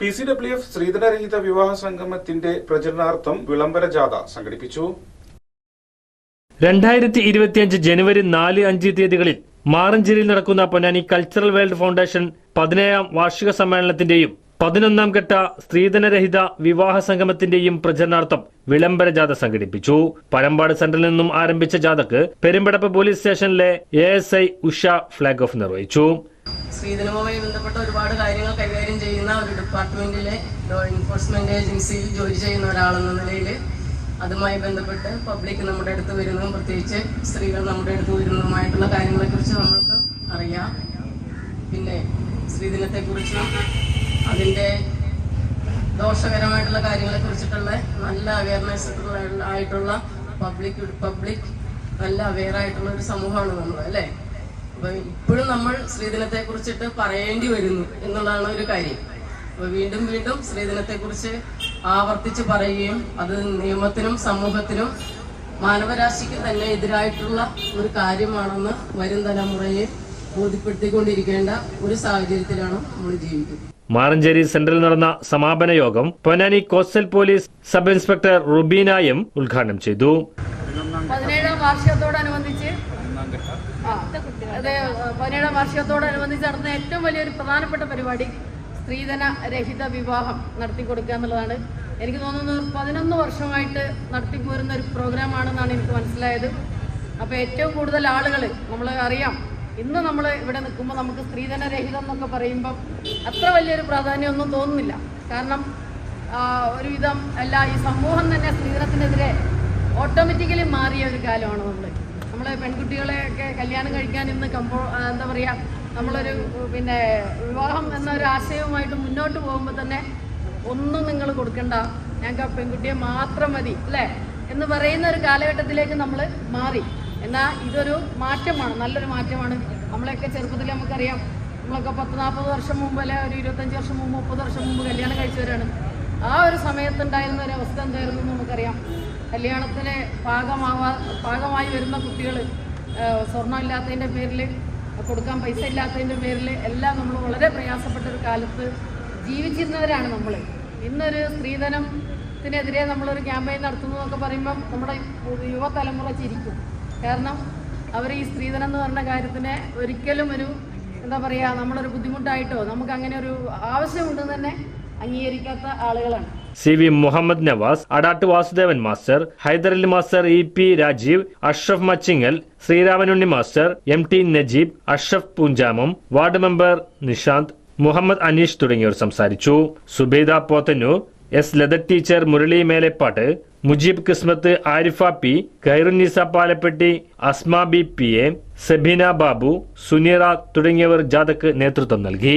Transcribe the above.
P C W F സ്ത്രീധനരഹിത വിവാഹ സംഗമത്തിന്റെ പ്രചരണാർത്ഥം വിളംബര ജാഥ സംഘടിപ്പിച്ചു. രണ്ടായിരത്തി ഇരുപത്തിയഞ്ച് ജനുവരി നാല് അഞ്ച് തീയതികളിൽ മാറഞ്ചേരിയിൽ നടക്കുന്ന പൊന്നാനി കൾച്ചറൽ വേൾഡ് ഫൗണ്ടേഷൻ പതിനേഴാം വാർഷിക സമ്മേളനത്തിന്റെയും പതിനൊന്നാം ഘട്ട സ്ത്രീധനരഹിത വിവാഹ സംഗമത്തിന്റെയും പ്രചരണാർത്ഥം വിളംബര ജാഥ സംഘടിപ്പിച്ചു. പരമ്പാട് സെന്ററിൽ നിന്നും ആരംഭിച്ച ജാഥക്ക് പെരുമ്പടപ്പ് പോലീസ് സ്റ്റേഷനിലെ എ ഉഷ ഫ്ളാഗ് ഓഫ് നിർവഹിച്ചു. സ്ത്രീധനവുമായി ബന്ധപ്പെട്ട ഒരുപാട് കാര്യങ്ങൾ കൈകാര്യം ചെയ്യുന്ന ഒരു ഡിപ്പാർട്ട്മെന്റിലെ ലോ എൻഫോഴ്സ്മെന്റ് ഏജൻസിയിൽ ജോലി ചെയ്യുന്ന ഒരാളെന്ന നിലയിൽ അതുമായി ബന്ധപ്പെട്ട് പബ്ലിക് നമ്മുടെ അടുത്ത് വരുന്നതും പ്രത്യേകിച്ച് സ്ത്രീകൾ നമ്മുടെ അടുത്ത് വരുന്നതുമായിട്ടുള്ള കാര്യങ്ങളെക്കുറിച്ച് നമ്മൾക്ക് അറിയാം. പിന്നെ സ്ത്രീധനത്തെക്കുറിച്ചും അതിന്റെ ദോഷകരമായിട്ടുള്ള കാര്യങ്ങളെ കുറിച്ചിട്ടുള്ള നല്ല അവയർനെസ് ആയിട്ടുള്ള പബ്ലിക് പബ്ലിക് നല്ല അവെയർ ആയിട്ടുള്ള ഒരു സമൂഹമാണ് നമ്മൾ അല്ലേ? അപ്പൊ ഇപ്പോഴും നമ്മൾ സ്ത്രീധനത്തെ കുറിച്ചിട്ട് പറയേണ്ടി വരുന്നു എന്നുള്ളതാണ് ഒരു കാര്യം. അപ്പൊ വീണ്ടും വീണ്ടും സ്ത്രീധനത്തെ കുറിച്ച് ആവർത്തിച്ച് പറയുകയും അത് നിയമത്തിനും സമൂഹത്തിനും മാനവരാശിക്ക് തന്നെ എതിരായിട്ടുള്ള ഒരു കാര്യമാണെന്ന് വരും തലമുറയെ ബോധ്യപ്പെടുത്തിക്കൊണ്ടിരിക്കേണ്ട ഒരു സാഹചര്യത്തിലാണ് നമ്മൾ ജീവിക്കുന്നത്. മാറഞ്ചേരി സെന്ററിൽ നടന്ന സമാപന യോഗം Ponnani coastal police sub inspector റുബീനായും ഉദ്ഘാടനം ചെയ്തു. പതിനേഴാം വാർഷികത്തോടനുബന്ധിച്ച് അതെ പതിനേഴാം വാർഷികത്തോടനുബന്ധിച്ച് നടന്ന ഏറ്റവും വലിയൊരു പ്രധാനപ്പെട്ട പരിപാടി സ്ത്രീധന രഹിത വിവാഹം നടത്തി കൊടുക്കുക എന്നുള്ളതാണ്. എനിക്ക് തോന്നുന്നത് പതിനൊന്ന് വർഷമായിട്ട് നടത്തിപ്പോരുന്ന ഒരു പ്രോഗ്രാമാണെന്നാണ് എനിക്ക് മനസ്സിലായത്. അപ്പോൾ ഏറ്റവും കൂടുതൽ ആളുകൾ നമ്മൾ അറിയാം ഇന്ന് നമ്മൾ ഇവിടെ നിൽക്കുമ്പോൾ നമുക്ക് സ്ത്രീധന രഹിതം എന്നൊക്കെ പറയുമ്പം അത്ര വലിയൊരു പ്രാധാന്യമൊന്നും തോന്നുന്നില്ല. കാരണം ഒരുവിധം അല്ല ഈ സമൂഹം തന്നെ സ്ത്രീധനത്തിനെതിരെ ഓട്ടോമാറ്റിക്കലി മാറിയ ഒരു കാലമാണ് നമ്മൾ നമ്മൾ പെൺകുട്ടികളെയൊക്കെ കല്യാണം കഴിക്കാൻ ഇന്ന് കമ്പോ എന്താ പറയുക നമ്മളൊരു പിന്നെ വിവാഹം എന്നൊരു ആശയവുമായിട്ട് മുന്നോട്ട് പോകുമ്പോൾ തന്നെ ഒന്നും നിങ്ങൾ കൊടുക്കണ്ട. ഞങ്ങൾക്ക് ആ പെൺകുട്ടിയെ മാത്രം മതി അല്ലേ? എന്ന് പറയുന്ന ഒരു കാലഘട്ടത്തിലേക്ക് നമ്മൾ മാറി. എന്നാൽ ഇതൊരു മാറ്റമാണ് നല്ലൊരു മാറ്റമാണ്. നമ്മളെയൊക്കെ ചെറുപ്പത്തിൽ നമുക്കറിയാം നമ്മളൊക്കെ പത്ത് നാൽപ്പത് വർഷം മുമ്പ് അല്ലെ ഒരു ഇരുപത്തഞ്ച് വർഷം മുമ്പ് മുപ്പത് വർഷം മുമ്പ് കല്യാണം കഴിച്ചവരാണ്. ആ ഒരു സമയത്തുണ്ടായിരുന്ന ഒരു അവസ്ഥ എന്തായിരുന്നു നമുക്കറിയാം. കല്യാണത്തിന് പാകമാവാ പാകമായി വരുന്ന കുട്ടികൾ സ്വർണം ഇല്ലാത്തതിന്റെ പേരിൽ കൊടുക്കാൻ പൈസ ഇല്ലാത്തതിന്റെ പേരിൽ എല്ലാം നമ്മൾ വളരെ പ്രയാസപ്പെട്ട ഒരു കാലത്ത് ജീവിച്ചിരുന്നവരാണ് നമ്മൾ ഇന്നൊരു സ്ത്രീധനത്തിനെതിരെ നമ്മളൊരു ക്യാമ്പയിൻ നടത്തുന്നു പറയുമ്പം നമ്മുടെ യുവതലമുറ ചിരിക്കും. കാരണം അവർ ഈ സ്ത്രീധനം എന്ന് പറഞ്ഞ കാര്യത്തിനെ ഒരിക്കലും ഒരു എന്താ പറയുക നമ്മളൊരു ബുദ്ധിമുട്ടായിട്ടോ നമുക്ക് അങ്ങനെ ഒരു ആവശ്യമുണ്ടെന്ന് തന്നെ അംഗീകരിക്കാത്ത ആളുകളാണ്. C V Muhammad Nawas Adattu Vasudevan master Haiderali master E P Rajeev Ashraf Machingal Sreeramanunni master M T Najeeb Ashraf Poonchamam ward member Nishanth Muhammad Aneesh തുടങ്ങിയവർ സംസാരിച്ചു. Subaida Pothannur S Latha teacher Murali Melepat Mujeeb Kismath Arifa P Khairunnisa Palappetty Asma B P A Sabeena Babu Suneera തുടങ്ങിയവർ ജാഥക്ക് നേതൃത്വം നൽകി.